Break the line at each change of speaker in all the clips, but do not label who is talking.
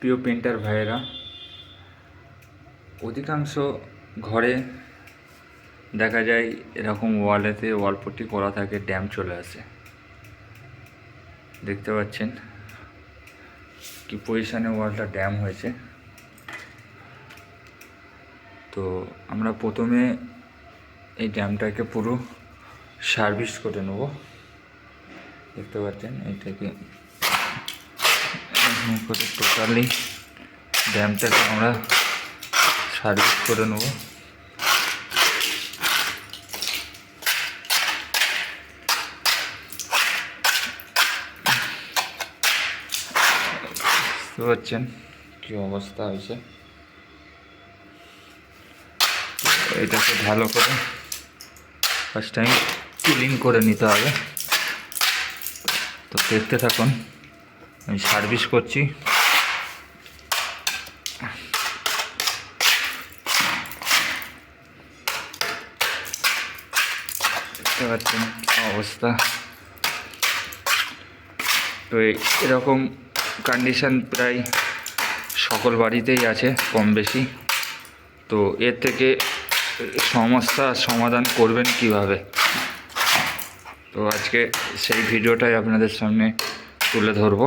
প্রিয় পেন্টার ভাইয়েরা, অধিকাংশ ঘরে দেখা যায় এরকম ওয়ালেতে ওয়ালপট্টি করা থাকে, ড্যাম চলে আসে। দেখতে পাচ্ছেন কি পজিশানে ওয়ালটা ড্যাম হয়েছে। তো আমরা প্রথমে এই ড্যামটাকে পুরো সার্ভিস করে নেব। দেখতে পাচ্ছেন এইটাকে এরকম করে টোটালি ড্যামটাকে আমরা সার্ভিস করে নেব। বুঝতে পারছেন কী অবস্থা হয়েছে? এটাকে ভালো করে ফার্স্ট টাইম ক্লিন করে নিতে হবে। তো দেখতে থাকুন। আমি সার্ভিস করছি। পাচ্ছেন অবস্থা। তো এরকম কন্ডিশন প্রায় সকল বাড়িতেই আছে, কম বেশি। তো এর থেকে সমস্যার সমাধান করবেন কীভাবে? তো আজকে সেই ভিডিওটাই আপনাদের সামনে তুলে ধরবো।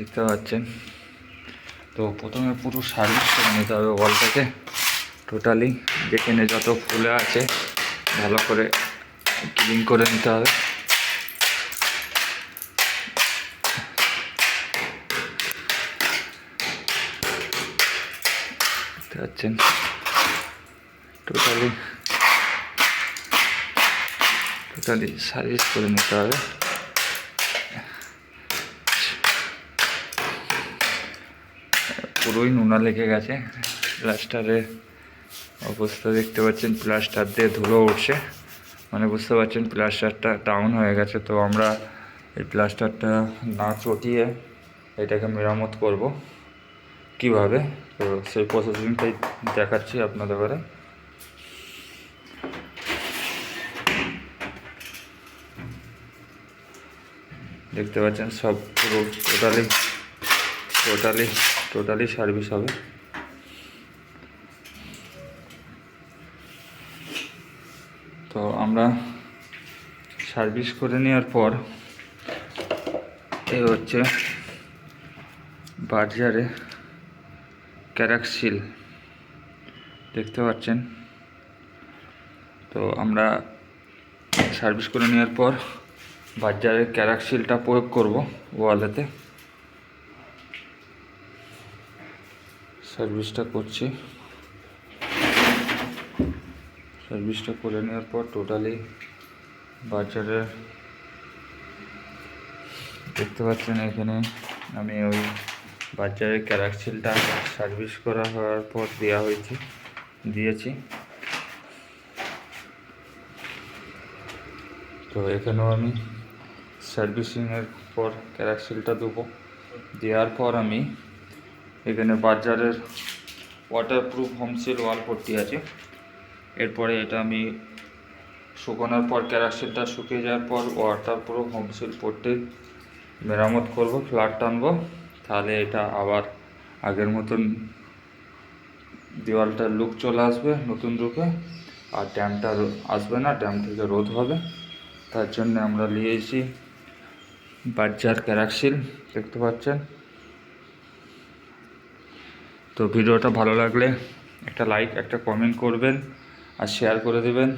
দেখতে পাচ্ছেন। তো প্রথমে পুরো সার্ভিস করে নিতে হবে ওয়ালটাকে টোটালি যেখানে যত ফুলে আছে, ভালো করে ক্লিন করে নিতে হবে। পাচ্ছেন? টোটালি টোটালি সার্ভিস করে নিতে হবে। পুরোই নোনা লেগে গেছে। প্লাস্টারের অবস্থা দেখতে পাচ্ছেন প্লাস্টার দিয়ে ধুলো উঠছে। মানে বুঝতে পারছেন প্লাস্টারটা ডাউন হয়ে গেছে। তো আমরা এই প্লাস্টারটা না চটিয়ে এটাকে মেরামত করব। কীভাবে? তো সেই প্রসেসিংটাই দেখাচ্ছি আপনাদের ঘরে। দেখতে পাচ্ছেন সব পুরো টোটালি টোটালি টোটালি সার্ভিস হবে। তো আমরা সার্ভিস করে নেওয়ার পর এই হচ্ছে বাজারে ক্যারাক্সিল। দেখতে পাচ্ছেন? তো আমরা সার্ভিস করে নেওয়ার পর বাজারের ক্যারাক্সিলটা প্রয়োগ করব ওয়ালেতে সার্ভিসটা করছি। সার্ভিসটা করে নেওয়ার পর টোটালি বাজারের দেখতে পাচ্ছেন এখানে আমি ওই বাজারের ক্যারাক্সিলটা সার্ভিস করা হওয়ার পর দেওয়া হয়েছে, দিয়েছি। তো এখানেও আমি সার্ভিসিংয়ের পর ক্যারাক্সিলটা দেবো। দেওয়ার পর আমি এখানে বাজারের ওয়াটারপ্রুফ হোমসেল ওয়াল পট্টি আছে। এরপরে এটা আমি শুকানোর পর ক্যারাক্সিলটা শুকিয়ে যাওয়ার পর ওয়াটারপ্রুফ হোমসেল পট্টি মেরামত করব ফ্ল্যাট টানবো। তাহলে এটা আবার আগের মতন দেওয়ালটার লুক চলে আসবে নতুন রূপে। আর ড্যামটা আসবে না ড্যাম থেকে রোদ হবে। তার জন্য আমরা নিয়েছি বাজার ক্যারাক্সিল দেখতে পাচ্ছেন? তো ভিডিওটা ভালো লাগলে একটা লাইক একটা কমেন্ট করবেন আর শেয়ার করে দেবেন।